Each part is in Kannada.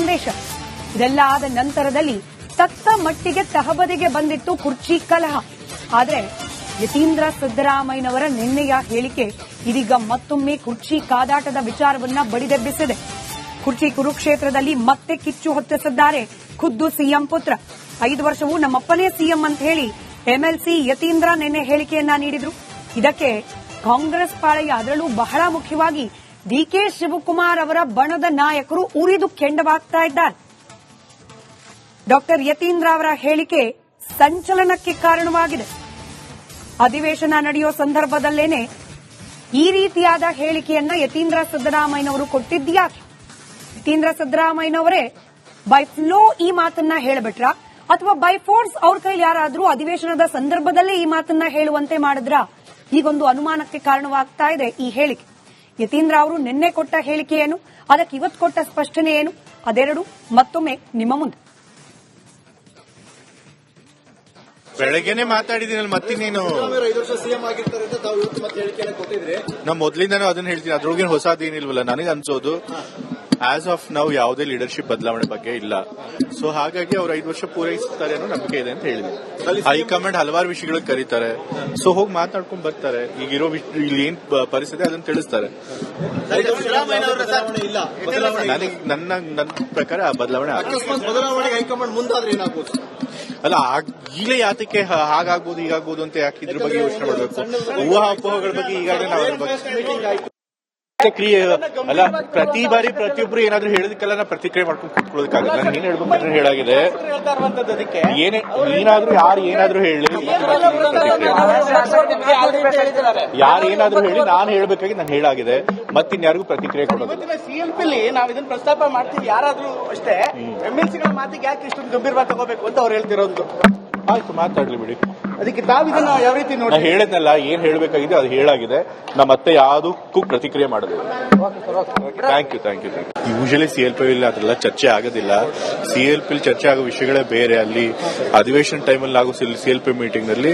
ಸಂದೇಶ. ಇದೆಲ್ಲ ಆದ ನಂತರದಲ್ಲಿ ತಕ್ಕ ಮಟ್ಟಿಗೆ ತಹಬದಿಗೆ ಬಂದಿತ್ತು ಕುರ್ಚಿ ಕಲಹ. ಆದರೆ ಯತೀಂದ್ರ ಸಿದ್ದರಾಮಯ್ಯನವರ ನಿನ್ನೆಯ ಹೇಳಿಕೆ ಇದೀಗ ಮತ್ತೊಮ್ಮೆ ಕುರ್ಚಿ ಕಾದಾಟದ ವಿಚಾರವನ್ನ ಬಡಿದೆಬ್ಬಿಸಿದೆ. ಕುರ್ಚಿ ಕುರುಕ್ಷೇತ್ರದಲ್ಲಿ ಮತ್ತೆ ಕಿಚ್ಚು ಹೊತ್ತಿಸಿದ್ದಾರೆ ಖುದ್ದು ಸಿಎಂ ಪುತ್ರ. ಐದು ವರ್ಷವೂ ನಮ್ಮಪ್ಪನೇ ಸಿಎಂ ಅಂತ ಹೇಳಿ ಎಂಎಲ್ಸಿ ಯತೀಂದ್ರ ನಿನ್ನೆ ಹೇಳಿಕೆಯನ್ನ ನೀಡಿದ್ರು. ಇದಕ್ಕೆ ಕಾಂಗ್ರೆಸ್ ಪಾಳೆಯ ಅದರಲ್ಲೂ ಬಹಳ ಮುಖ್ಯವಾಗಿ ಡಿಕೆ ಶಿವಕುಮಾರ್ ಅವರ ಬಣದ ನಾಯಕರು ಉರಿದು ಕೆಂಡವಾಗ್ತಾ ಇದ್ದಾರೆ. ಡಾಕ್ಟರ್ ಯತೀಂದ್ರ ಅವರ ಹೇಳಿಕೆ ಸಂಚಲನಕ್ಕೆ ಕಾರಣವಾಗಿದೆ. ಅಧಿವೇಶನ ನಡೆಯೋ ಸಂದರ್ಭದಲ್ಲೇನೆ ಈ ರೀತಿಯಾದ ಹೇಳಿಕೆಯನ್ನ ಯತೀಂದ್ರ ಸಿದ್ದರಾಮಯ್ಯನವರು ಕೊಟ್ಟಿದ್ಯಾಕೆ ಯತೀಂದ್ರ ಸಿದ್ದರಾಮಯ್ಯನವರೇ, ಬೈ ಫ್ಲೋ ಈ ಮಾತನ್ನ ಹೇಳಬಿಟ್ರ? ಅಥವಾ ಬೈ ಫೋರ್ಸ್ ಅವ್ರ ಕೈಲಿ ಯಾರಾದ್ರೂ ಅಧಿವೇಶನದ ಸಂದರ್ಭದಲ್ಲೇ ಈ ಮಾತನ್ನ ಹೇಳುವಂತೆ ಮಾಡಿದ್ರ? ಈಗೊಂದು ಅನುಮಾನಕ್ಕೆ ಕಾರಣವಾಗ್ತಾ ಇದೆ ಈ ಹೇಳಿಕೆ. ಯತೀಂದ್ರ ಅವರು ನಿನ್ನೆ ಕೊಟ್ಟ ಹೇಳಿಕೆ ಏನು? ಅದಕ್ಕೆ ಇವತ್ತು ಕೊಟ್ಟ ಸ್ಪಷ್ಟನೆ ಏನು? ಅದೆರಡು ಮತ್ತೊಮ್ಮೆ ನಿಮ್ಮ ಮುಂದೆ. ಬೆಳಗ್ಗೆನೆ ಇವತ್ತು ಮತ್ತೆ ನೀನು ನಾ ಮೊದ್ಲಿಂದಾನು ಅದನ್ನ ಹೇಳ್ತೀನಿ, ಅದ್ರೊಳಗೇನು ಹೊಸದೇನಿಲ್ವಲ್ಲ ನನಗೆ ಅನ್ಸೋದು ಆಸ್ ಆಫ್ ನೌ ಯಾವುದೇ ಲೀಡರ್ಶಿಪ್ ಬದಲಾವಣೆ ಬಗ್ಗೆ ಇಲ್ಲ. ಸೊ ಹಾಗಾಗಿ ಅವರು ಐದು ವರ್ಷ ಪೂರೈಸುತ್ತಾರೆ ಅನ್ನೋ ನಂಬಿಕೆ ಇದೆ ಅಂತ ಹೇಳಿದ್ರು ಹೈಕಮಾಂಡ್ ಹಲವಾರು ವಿಷಯಗಳಿಗೆ ಕರೀತಾರೆ. ಸೊ ಹೋಗಿ ಮಾತಾಡ್ಕೊಂಡು ಬರ್ತಾರೆ. ಈಗಿರೋ ಇರೋ ಇಲ್ಲಿ ಏನ್ ಪರಿಸ್ಥಿತಿ ಅದನ್ನ ತಿಳಿಸ್ತಾರೆ. ನನಗೆ ನನ್ನ ನನ್ನ ಪ್ರಕಾರ ಆ ಬದಲಾವಣೆ ಅಲ್ಲ ಈಗಲೇ ಯಾತಕ್ಕೆ ಹಾಗಾಗ್ಬೋದು ಈಗಾಗ್ಬೋದು ಅಂತ ಯಾಕೆ ಇದ್ರ ಬಗ್ಗೆ ಯೋಚನೆ ಮಾಡಬೇಕು? ಊಹಾಪೋಹಗಳ ಬಗ್ಗೆ ಈಗಾಗಲೇ ನಾವು ಅದ್ರ ಬಗ್ಗೆ ಮೀಟಿಂಗ್ ಆಯ್ತು ಪ್ರತಿಕ್ರಿಯೆ ಅಲ್ಲ ಪ್ರತಿ ಬಾರಿ ಪ್ರತಿಯೊಬ್ರು ಏನಾದ್ರೂ ಹೇಳಿದಕ್ಕೆಲ್ಲ ನಾ ಪ್ರತಿಕ್ರಿಯೆ ಮಾಡ್ಕೊಂಡು ಕೂತ್ಕೊಳ್ಳೋದಕ್ಕಾಗಲ್ಲ. ನಾನು ಏನ್ ಹೇಳ್ಬೇಕಂದ್ರೆ ಹೇಳಾಗಿದೆ. ಏನೇ ನೀನಾದ್ರೂ ಯಾರು ಏನಾದ್ರೂ ಹೇಳಿ. ಯಾರು ಏನಾದ್ರೂ ಹೇಳಿ ನಾನು ಹೇಳ್ಬೇಕಾಗಿ ನಾನು ಹೇಳಾಗಿದೆ. ಮತ್ತಿನ್ಯಾರಿಗೂ ಪ್ರತಿಕ್ರಿಯೆ ಕೊಡೋದು ಇವತ್ತಿನ ಸಿಎಂಪಿಲಿ ನಾವು ಇದನ್ನ ಪ್ರಸ್ತಾಪ ಮಾಡ್ತೀವಿ. ಯಾರಾದ್ರೂ ಅಷ್ಟೇ ಎಂಎಲ್ಸಿಗಳ ಮಾತಿಗೆ ಯಾಕೆ ಇಷ್ಟೊಂದು ಗಂಭೀರವಾಗಿ ತಗೋಬೇಕು ಅಂತ ಅವ್ರು ಹೇಳ್ತಿರೋದು. ಆಯ್ತು ಮಾತಾಡ್ಲಿ ಬಿಡಿ. ಅದಕ್ಕೆ ತಾವು ಇದನ್ನ ಯಾವ ರೀತಿ ನೋಡಿ ಹೇಳಿದ್ನಲ್ಲ ಏನ್ ಹೇಳಬೇಕಾಗಿದೆ ಅದು ಹೇಳಾಗಿದೆ. ನಮ್ಮ ಅತ್ತೆ ಯಾವುದಕ್ಕೂ ಪ್ರತಿಕ್ರಿಯೆ ಮಾಡೋದಿಲ್ಲ. Thank you thank you usually C L P ಅದೆಲ್ಲ ಚರ್ಚೆ ಆಗೋದಿಲ್ಲ. ಸಿ ಎಲ್ ಪಿ ಚರ್ಚೆ ಆಗೋ ವಿಷಯಗಳೇ ಬೇರೆ. ಅಲ್ಲಿ ಅಧಿವೇಶನ ಟೈಮಲ್ಲಿ ಆಗೋ ಸಿ ಎಲ್ ಪಿ ಮೀಟಿಂಗ್ನಲ್ಲಿ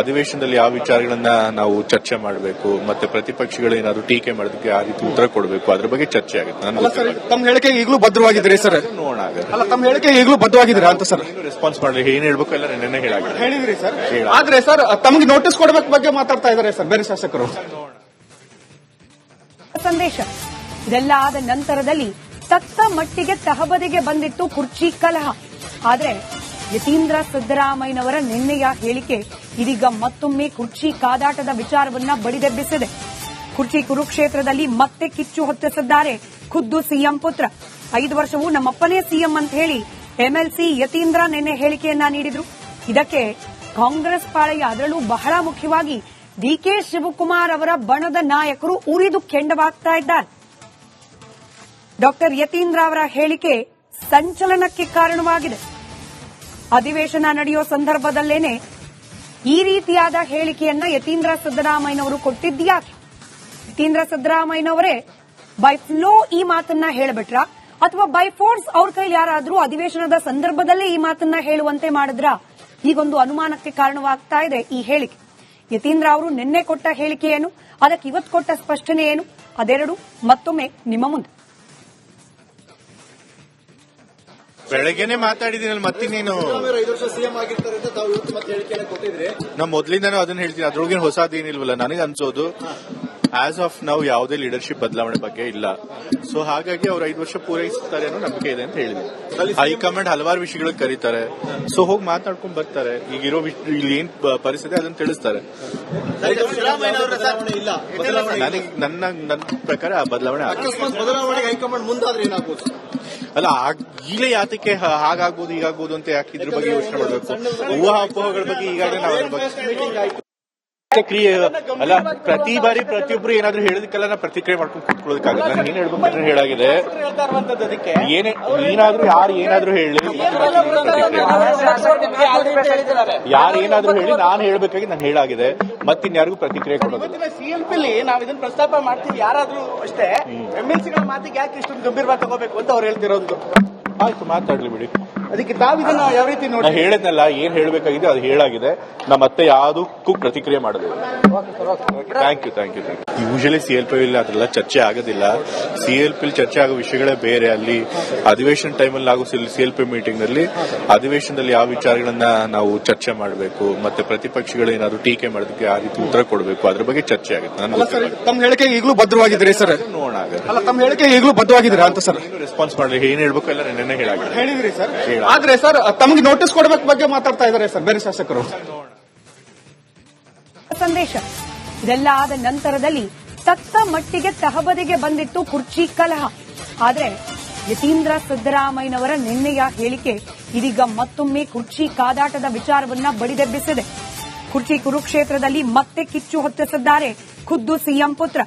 ಅಧಿವೇಶನದಲ್ಲಿ ಯಾವ ವಿಚಾರಗಳನ್ನ ನಾವು ಚರ್ಚೆ ಮಾಡಬೇಕು ಮತ್ತೆ ಪ್ರತಿಪಕ್ಷಗಳು ಏನಾದ್ರು ಟೀಕೆ ಮಾಡೋದಕ್ಕೆ ಯಾವ ರೀತಿ ಉತ್ತರ ಕೊಡಬೇಕು ಅದ್ರ ಬಗ್ಗೆ ಚರ್ಚೆ ಆಗುತ್ತೆ. ನಾನು ಸರ್ ತಮ್ಮ ಹೇಳಿಕೆ ಈಗಲೂ ಭದ್ರವಾಗಿದ್ದೀರಿ ಸರ್. ನೋಡೋಣ. ಅಲ್ಲ ತಮ್ಮ ಹೇಳಿಕೆ ಈಗಲೂ ಭದ್ರವಾಗಿದ್ರೆ ಅಂತ ಸರ್. ರೆಸ್ಪಾನ್ಸ್ ಮಾಡಲಿ. ಏನ್ ಹೇಳ್ಬೇಕು ಎಲ್ಲ ನೆನ್ನೆ ಹೇಳಿದ್ರಿ ಸರ್. ಹೇಳ. ಆದ್ರೆ ಸರ್ ತಮಗೆ ನೋಟಿಸ್ ಕೊಡಬೇಕು ಬಗ್ಗೆ ಮಾತಾಡ್ತಾ ಇದ್ದಾರೆ ಸರ್ ಬೇರೆ ಶಾಸಕರು. ಸಂದೇಶ. ಇದೆಲ್ಲ ಆದ ನಂತರದಲ್ಲಿ ತಕ್ಕ ಮಟ್ಟಿಗೆ ತಹಬದಿಗೆ ಬಂದಿತ್ತು ಕುರ್ಚಿ ಕಲಹ. ಆದ್ರೆ ಯತೀಂದ್ರ ಸಿದ್ದರಾಮಯ್ಯನವರ ನಿನ್ನೆಯ ಹೇಳಿಕೆ ಇದೀಗ ಮತ್ತೊಮ್ಮೆ ಕುರ್ಚಿ ಕಾದಾಟದ ವಿಚಾರವನ್ನ ಬಡಿದೆಬ್ಬಿಸಿದೆ. ಕುರ್ಚಿ ಕುರುಕ್ಷೇತ್ರದಲ್ಲಿ ಮತ್ತೆ ಕಿಚ್ಚು ಹೊತ್ತಿಸಿದ್ದಾರೆ ಖುದ್ದು ಸಿಎಂ ಪುತ್ರ. ಐದು ವರ್ಷವೂ ನಮ್ಮಪ್ಪನೇ ಸಿಎಂ ಅಂತ ಹೇಳಿ ಎಂಎಲ್ಸಿ ಯತೀಂದ್ರ ನಿನ್ನೆ ಹೇಳಿಕೆಯನ್ನ ನೀಡಿದ್ರು. ಇದಕ್ಕೆ ಕಾಂಗ್ರೆಸ್ ಪಾಳೆಯ ಅದರಲ್ಲೂ ಬಹಳ ಮುಖ್ಯವಾಗಿ ಡಿಕೆ ಶಿವಕುಮಾರ್ ಅವರ ಬಣದ ನಾಯಕರು ಉರಿದು ಕೆಂಡವಾಗ್ತಾ ಇದ್ದಾರೆ. ಡಾಕ್ಟರ್ ಯತೀಂದ್ರ ಅವರ ಹೇಳಿಕೆ ಸಂಚಲನಕ್ಕೆ ಕಾರಣವಾಗಿದೆ. ಅಧಿವೇಶನ ನಡೆಯೋ ಸಂದರ್ಭದಲ್ಲೇನೆ ಈ ರೀತಿಯಾದ ಹೇಳಿಕೆಯನ್ನ ಯತೀಂದ್ರ ಸಿದ್ದರಾಮಯ್ಯನವರು ಕೊಟ್ಟಿದ್ಯಾಕೆ ಯತೀಂದ್ರ ಸಿದ್ದರಾಮಯ್ಯನವರೇ ಬೈ ಫ್ಲೋ ಈ ಮಾತನ್ನ ಹೇಳಬಿಟ್ರ? ಅಥವಾ ಬೈ ಫೋರ್ಸ್ ಅವ್ರ ಕೈಲಿ ಯಾರಾದರೂ ಅಧಿವೇಶನದ ಸಂದರ್ಭದಲ್ಲೇ ಈ ಮಾತನ್ನ ಹೇಳುವಂತೆ ಮಾಡಿದ್ರ? ಈಗೊಂದು ಅನುಮಾನಕ್ಕೆ ಕಾರಣವಾಗ್ತಾ ಇದೆ ಈ ಹೇಳಿಕೆ. ಯತೀಂದ್ರ ಅವರು ನಿನ್ನೆ ಕೊಟ್ಟ ಹೇಳಿಕೆ ಏನು? ಅದಕ್ಕೆ ಇವತ್ತು ಕೊಟ್ಟ ಸ್ಪಷ್ಟನೆ ಏನು? ಅದೆರಡು ಮತ್ತೊಮ್ಮೆ ನಿಮ್ಮ ಮುಂದೆ. ಬೆಳಗ್ಗೆನೆ ಮಾತಾಡಿದೀನಲ್ಲ ಮತ್ತಿನ್ನೇನು? ಸಿದ್ದರಾಮಯ್ಯ ಐದು ವರ್ಷ ಸಿಎಂ ಆಗಿರ್ತಾರೆ ಅಂತ ತಾವು ಇವತ್ತು ಮತ್ತೆ ನೀನು ಕೊಟ್ಟಿದ್ರೆ. ನಾ ಮೊದ್ಲಿಂದಾನು ಅದನ್ನ ಹೇಳ್ತೀನಿ ಅದ್ರೊಳಗೇನು ಹೊಸದೇನಿಲ್ವಲ್ಲ ನನಗೆ ಅನ್ಸೋದು ಆಸ್ ಆಫ್ ನಾವು ಯಾವುದೇ ಲೀಡರ್ಶಿಪ್ ಬದಲಾವಣೆ ಬಗ್ಗೆ ಇಲ್ಲ. ಸೊ ಹಾಗಾಗಿ ಅವರು ಐದು ವರ್ಷ ಪೂರೈಸುತ್ತಾರೆ ಅನ್ನೋ ನಂಬಿಕೆ ಇದೆ ಅಂತ ಹೇಳಿದ್ರು ಹೈಕಮಾಂಡ್ ಹಲವಾರು ವಿಷಯಗಳಿಗೆ ಕರೀತಾರೆ. ಸೊ ಹೋಗಿ ಮಾತಾಡ್ಕೊಂಡು ಬರ್ತಾರೆ. ಈಗಿರೋ ಇರೋ ಇಲ್ಲಿ ಏನ್ ಪರಿಸ್ಥಿತಿ ಅದನ್ನ ತಿಳಿಸ್ತಾರೆ. ನನಗೆ ನನ್ನ ನನ್ನ ಪ್ರಕಾರ ಆ ಬದಲಾವಣೆ ಅಲ್ಲ ಈಗಲೇ ಯಾತಕ್ಕೆ ಹಾಗಾಗ್ಬೋದು ಹೀಗಾಗ್ಬೋದು ಅಂತ ಯಾಕೆ ಇದ್ರ ಬಗ್ಗೆ ಯೋಚನೆ ಮಾಡಬೇಕು? ಊಹಾಪೋಹಗಳ ಬಗ್ಗೆ ಈಗಾಗಲೇ ನಾವು ಅದ್ರ ಬಗ್ಗೆ ಮೀಟಿಂಗ್ ಆಯ್ತು ಪ್ರತಿಕ್ರಿಯೆ ಅಲ್ಲ ಪ್ರತಿ ಬಾರಿ ಪ್ರತಿಯೊಬ್ರು ಏನಾದ್ರು ಹೇಳಿದಕ್ಕೆಲ್ಲ ನಾ ಪ್ರತಿಕ್ರಿಯೆ ಮಾಡ್ಕೊಂಡು ಕುತ್ಕೊಳ್ಳೋದಕ್ಕಾಗಲ್ಲ. ನಾನು ಏನ್ ಹೇಳ್ಬೇಕು ಹೇಳಾಗಿದೆ. ಏನೇ ನೀನಾದ್ರೂ ಯಾರು ಏನಾದ್ರೂ ಹೇಳಿ. ಯಾರು ಏನಾದ್ರೂ ಹೇಳಿ ನಾನು ಹೇಳ್ಬೇಕಾಗಿ ನಾನು ಹೇಳಾಗಿದೆ. ಮತ್ತಿನ್ಯಾರಿಗೂ ಪ್ರತಿಕ್ರಿಯೆ ಕೊಡೋದು. ಇವತ್ತಿನ ಸಿಎಂಪಿಲಿ ನಾವು ಇದನ್ನ ಪ್ರಸ್ತಾಪ ಮಾಡ್ತೀವಿ ಯಾರಾದ್ರೂ ಅಷ್ಟೇ. ಎಂಎಲ್ಸಿಗಳ ಮಾತಿಗೆ ಯಾಕೆ ಇಷ್ಟೊಂದು ಗಂಭೀರವಾಗಿ ತಗೋಬೇಕು ಅಂತ ಅವ್ರು ಹೇಳ್ತಿರೋದು. ಆಯ್ತು ಮಾತಾಡ್ಲಿ ಬಿಡಿ. ಅದಕ್ಕೆ ತಾವು ಇದನ್ನ ಯಾವ ರೀತಿ ನೋಡಿ ಹೇಳಿದ್ನಲ್ಲ ಏನ್ ಹೇಳಬೇಕಾಗಿದೆ ಅದು ಹೇಳಾಗಿದೆ. ನಮ್ಮ ಮತ್ತೆ ಯಾವುದಕ್ಕೂ ಪ್ರತಿಕ್ರಿಯೆ ಮಾಡುದಿಲ್ಲ thank you thank you usually C L P ಅಲ್ಲಿ ಅದೆಲ್ಲ ಚರ್ಚೆ ಆಗೋದಿಲ್ಲ. ಸಿ ಎಲ್ ಪಿ ಚರ್ಚೆ ಆಗೋ ವಿಷಯಗಳೇ ಬೇರೆ. ಅಲ್ಲಿ ಅಧಿವೇಶನ ಟೈಮಲ್ಲಿ ಆಗೋ ಸಿ ಎಲ್ ಪಿ ಮೀಟಿಂಗ್ನಲ್ಲಿ ಅಧಿವೇಶನದಲ್ಲಿ ಯಾವ ವಿಚಾರಗಳನ್ನ ನಾವು ಚರ್ಚೆ ಮಾಡಬೇಕು ಮತ್ತೆ ಪ್ರತಿಪಕ್ಷಗಳು ಏನಾದ್ರು ಟೀಕೆ ಮಾಡೋದಕ್ಕೆ ಆ ರೀತಿ ಉತ್ತರ ಕೊಡಬೇಕು ಅದ್ರ ಬಗ್ಗೆ ಚರ್ಚೆ ಆಗುತ್ತೆ. ನಾನು ಸರ್ ತಮ್ಮ ಹೇಳಿಕೆ ಈಗಲೂ ಭದ್ರವಾಗಿದ್ರೆ ಸರ್. ನೋಡೋಣ ತಮ್ಮ ಹೇಳಿಕೆ ಈಗಲೂ ಬದ್ಧವಾಗಿದ್ದೀರಾ ಅಂತ ಸರ್. ರೆಸ್ಪಾನ್ಸ್ ಮಾಡಲಿ. ಏನ್ ಹೇಳ್ಬೇಕು ಎಲ್ಲ ನೆನ್ನೆ ಹೇಳಿದ್ರಿ ಸರ್. ಆದ್ರೆ ಸರ್ ತಮಗೆ ನೋಟಿಸ್ ಕೊಡಬೇಕು ಬಗ್ಗೆ ಮಾತಾಡ್ತಾ ಇದ್ದಾರೆ ಸರ್ ಬೇರೆ ಶಾಸಕರು. ಸಂದೇಶ. ಇದೆಲ್ಲ ಆದ ನಂತರದಲ್ಲಿ ತಕ್ಕ ಮಟ್ಟಿಗೆ ತಹಬದಿಗೆ ಬಂದಿತ್ತು ಕುರ್ಚಿ ಕಲಹ. ಆದ್ರೆ ಯತೀಂದ್ರ ಸಿದ್ದರಾಮಯ್ಯನವರ ನಿನ್ನೆಯ ಹೇಳಿಕೆ ಇದೀಗ ಮತ್ತೊಮ್ಮೆ ಕುರ್ಚಿ ಕಾದಾಟದ ವಿಚಾರವನ್ನ ಬಡಿದೆಬ್ಬಿಸಿದೆ. ಕುರ್ಚಿ ಕುರುಕ್ಷೇತ್ರದಲ್ಲಿ ಮತ್ತೆ ಕಿಚ್ಚು ಹೊತ್ತಿಸಿದ್ದಾರೆ ಖುದ್ದು ಸಿಎಂ ಪುತ್ರ.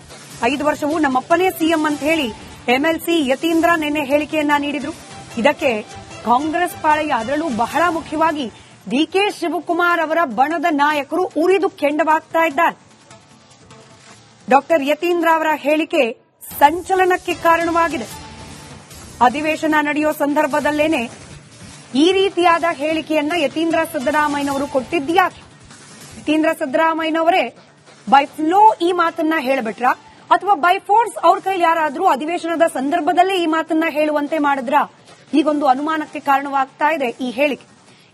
ಐದು ವರ್ಷವೂ ನಮ್ಮಪ್ಪನೇ ಸಿಎಂ ಅಂತ ಹೇಳಿ ಎಂಎಲ್ಸಿ ಯತೀಂದ್ರ ನಿನ್ನೆ ಹೇಳಿಕೆಯನ್ನ ನೀಡಿದ್ರು. ಇದಕ್ಕೆ ಕಾಂಗ್ರೆಸ್ ಪಾಳೆಯ ಅದರಲ್ಲೂ ಬಹಳ ಮುಖ್ಯವಾಗಿ ಡಿಕೆ ಶಿವಕುಮಾರ್ ಅವರ ಬಣದ ನಾಯಕರು ಉರಿದು ಕೆಂಡವಾಗ್ತಾ ಇದ್ದಾರೆ. ಡಾಕ್ಟರ್ ಯತೀಂದ್ರ ಅವರ ಹೇಳಿಕೆ ಸಂಚಲನಕ್ಕೆ ಕಾರಣವಾಗಿದೆ. ಅಧಿವೇಶನ ನಡೆಯೋ ಸಂದರ್ಭದಲ್ಲೇನೆ ಈ ರೀತಿಯಾದ ಹೇಳಿಕೆಯನ್ನ ಯತೀಂದ್ರ ಸಿದ್ದರಾಮಯ್ಯನವರು ಕೊಟ್ಟಿದ್ಯಾಕೆ ಯತೀಂದ್ರ ಸಿದ್ದರಾಮಯ್ಯನವರೇ, ಬೈ ಫ್ಲೋ ಈ ಮಾತನ್ನ ಹೇಳಬಿಟ್ರ? ಅಥವಾ ಬೈ ಫೋರ್ಸ್ ಅವ್ರ ಕೈಲಿ ಯಾರಾದರೂ ಅಧಿವೇಶನದ ಸಂದರ್ಭದಲ್ಲೇ ಈ ಮಾತನ್ನ ಹೇಳುವಂತೆ ಮಾಡಿದ್ರ? ಈಗೊಂದು ಅನುಮಾನಕ್ಕೆ ಕಾರಣವಾಗ್ತಾ ಇದೆ ಈ ಹೇಳಿಕೆ.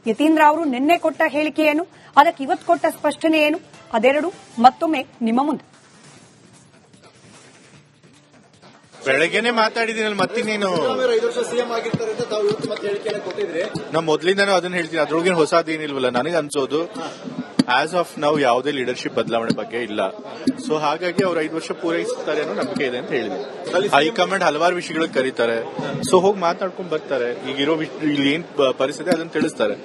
ಯತೀಂದ್ರ ಅವರು ನಿನ್ನೆ ಕೊಟ್ಟ ಹೇಳಿಕೆ ಏನು? ಅದಕ್ಕೆ ಇವತ್ತು ಕೊಟ್ಟ ಸ್ಪಷ್ಟನೆ ಏನು? ಅದೆರಡು ಮತ್ತೊಮ್ಮೆ ನಿಮ್ಮ ಮುಂದೆ. ಬೆಳಗ್ಗೆನೆ ಮಾತಾಡಿದೀನಲ್ಲ ಮತ್ತಿನ್ನೇನು? ಐದು ವರ್ಷ ಸಿಎಂ ಆಗಿರ್ತಾರೆ ಅಂತ ತಾವು ಇವತ್ತು ಮತ್ತೆ ನೀನು ಕೊಟ್ಟಿದ್ರಿ. ನಾ ಮೊದ್ಲಿಂದಾನು ಅದನ್ನ ಹೇಳ್ತೀನಿ ಅದ್ರೊಳಗೇನು ಹೊಸದೇನಿಲ್ವಲ್ಲ ನನಗೆ ಅನ್ಸೋದು ಆಸ್ ಆಫ್ ನಾವು ಯಾವುದೇ ಲೀಡರ್ಶಿಪ್ ಬದಲಾವಣೆ ಬಗ್ಗೆ ಇಲ್ಲ. ಸೊ ಹಾಗಾಗಿ ಅವರು ಐದು ವರ್ಷ ಪೂರೈಸ್ತಾರೆ ಅನ್ನೋ ನಂಬಿಕೆ ಇದೆ ಅಂತ ಹೇಳಿದ್ರು. ಹೈಕಮಾಂಡ್ ಹಲವಾರು ವಿಷಯಗಳಿಗೆ ಕರೀತಾರೆ. ಸೊ ಹೋಗಿ ಮಾತಾಡ್ಕೊಂಡು ಬರ್ತಾರೆ. ಈಗಿರೋ ಇರೋ ಇಲ್ಲಿ ಏನ್ ಪರಿಸ್ಥಿತಿ ಅದನ್ನ ತಿಳಿಸ್ತಾರೆ.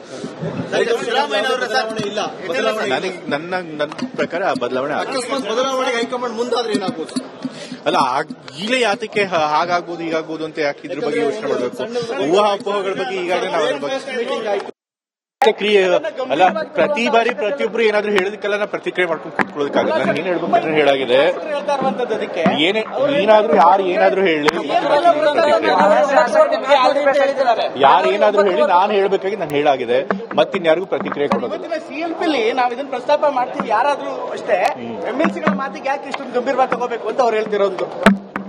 ನನಗೆ ನನ್ನ ನನ್ನ ಪ್ರಕಾರ ಆ ಬದಲಾವಣೆ ಆಗುತ್ತೆ ಅಕಸ್ಮಾತ್ ಬದಲಾವಣೆಗೆ ಹೈಕಮಾಂಡ್ ಮುಂದಾದ್ರೆ ಏನಾಗ್ಬೋದು? ಅಲ್ಲ ಈಗಲೇ ಯಾತಕ್ಕೆ ಹಾಗಾಗ್ಬೋದು ಈಗಾಗ್ಬೋದು ಅಂತ ಯಾಕೆ ಇದ್ರ ಬಗ್ಗೆ ಯೋಚನೆ ಮಾಡಬೇಕು? ಊಹಾಪೋಹಗಳ ಬಗ್ಗೆ ಈಗಾಗಲೇ ನಾವು ಪ್ರತಿಕ್ರಿಯೆ ಅಲ್ಲ ಪ್ರತಿ ಬಾರಿ ಪ್ರತಿಯೊಬ್ರು ಏನಾದ್ರು ಹೇಳಿದಕ್ಕೆಲ್ಲ ನಾ ಪ್ರತಿಕ್ರಿಯೆ ಮಾಡ್ಕೊಂಡು ಕೂತ್ಕೊಳ್ಳೋದಕ್ಕಾಗಲ್ಲ. ನಾನು ಏನ್ ಹೇಳ್ಬೇಕಂದ್ರೆ ಹೇಳಾಗಿದೆ. ಏನೇ ನೀನಾದ್ರೂ ಯಾರು ಏನಾದ್ರೂ ಹೇಳಿ ಯಾರು ಏನಾದ್ರೂ ಹೇಳಿ ನಾನು ಹೇಳ್ಬೇಕಾಗಿ ನಾನು ಹೇಳಾಗಿದೆ. ಮತ್ತಿನ್ಯಾರಿಗೂ ಪ್ರತಿಕ್ರಿಯೆ ಕೊಡೋದು ಸಿಎಂಪಿಲಿ ನಾವು ಇದನ್ನ ಪ್ರಸ್ತಾಪ ಮಾಡ್ತೀವಿ ಯಾರಾದ್ರೂ ಅಷ್ಟೇ. ಎಂಎಲ್ಸಿಗಳ ಮಾತಿಗೆ ಯಾಕೆ ಇಷ್ಟೊಂದು ಗಂಭೀರವಾಗಿ ತಗೋಬೇಕು ಅಂತ ಅವ್ರು ಹೇಳ್ತಿರೋದು.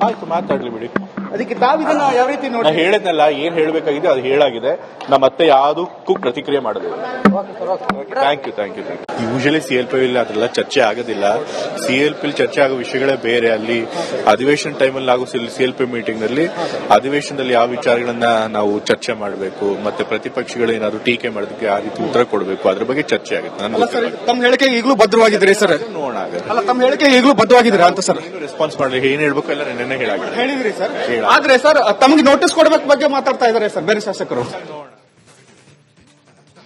ಆಯ್ತು ಮಾತಾಡ್ಲಿ ಬಿಡಿ. ಅದಕ್ಕೆ ತಾವು ಇದನ್ನ ಯಾವ ರೀತಿ ನೋಡಿ ಹೇಳಿದ್ನಲ್ಲ ಏನ್ ಹೇಳಬೇಕಾಗಿದೆ ಅದು ಹೇಳಾಗಿದೆ. ನಮ್ಮ ಮತ್ತೆ ಯಾವುದಕ್ಕೂ ಪ್ರತಿಕ್ರಿಯೆ ಮಾಡಿದೆ thank you thank you usually C L P ಅದೆಲ್ಲ ಚರ್ಚೆ ಆಗೋದಿಲ್ಲ. ಸಿ ಎಲ್ ಪಿ ಚರ್ಚೆ ಆಗೋ ವಿಷಯಗಳೇ ಬೇರೆ. ಅಲ್ಲಿ ಅಧಿವೇಶನ ಟೈಮಲ್ಲಿ ಆಗೋ ಸಿ ಎಲ್ ಪಿ ಮೀಟಿಂಗ್ನಲ್ಲಿ ಅಧಿವೇಶನದಲ್ಲಿ ಯಾವ ವಿಚಾರಗಳನ್ನ ನಾವು ಚರ್ಚೆ ಮಾಡಬೇಕು ಮತ್ತೆ ಪ್ರತಿಪಕ್ಷಗಳು ಏನಾದ್ರು ಟೀಕೆ ಮಾಡೋದಕ್ಕೆ ಆ ರೀತಿ ಉತ್ತರ ಕೊಡಬೇಕು ಅದ್ರ ಬಗ್ಗೆ ಚರ್ಚೆ ಆಗುತ್ತೆ. ಅಲ್ಲ ಸರ್ ತಮ್ಮ ಹೇಳಿಕೆ ಈಗಲೂ ಭದ್ರವಾಗಿದ್ರೆ ಸರ್. ನೋಡೋಣ ಅಲ್ಲ ತಮ್ಮ ಹೇಳಿಕೆ ಈಗಲೂ ಭದ್ರವಾಗಿದ್ರೆ ಅಂತ ಸರ್. ರೆಸ್ಪಾನ್ಸ್ ಮಾಡಲಿ? ಏನ್ ಹೇಳ್ಬೇಕು? ಎಲ್ಲ ನೆನ್ನೆ ಹೇಳಿದ್ರಿ ಸರ್. ಆದ್ರೆ ಸರ್ ತಮಗೆ ನೋಟಿಸ್ ಕೊಡಬೇಕು ಬಗ್ಗೆ ಮಾತಾಡ್ತಾ ಇದ್ದಾರೆ ಸರ್ ಬೇರೆ ಶಾಸಕರು.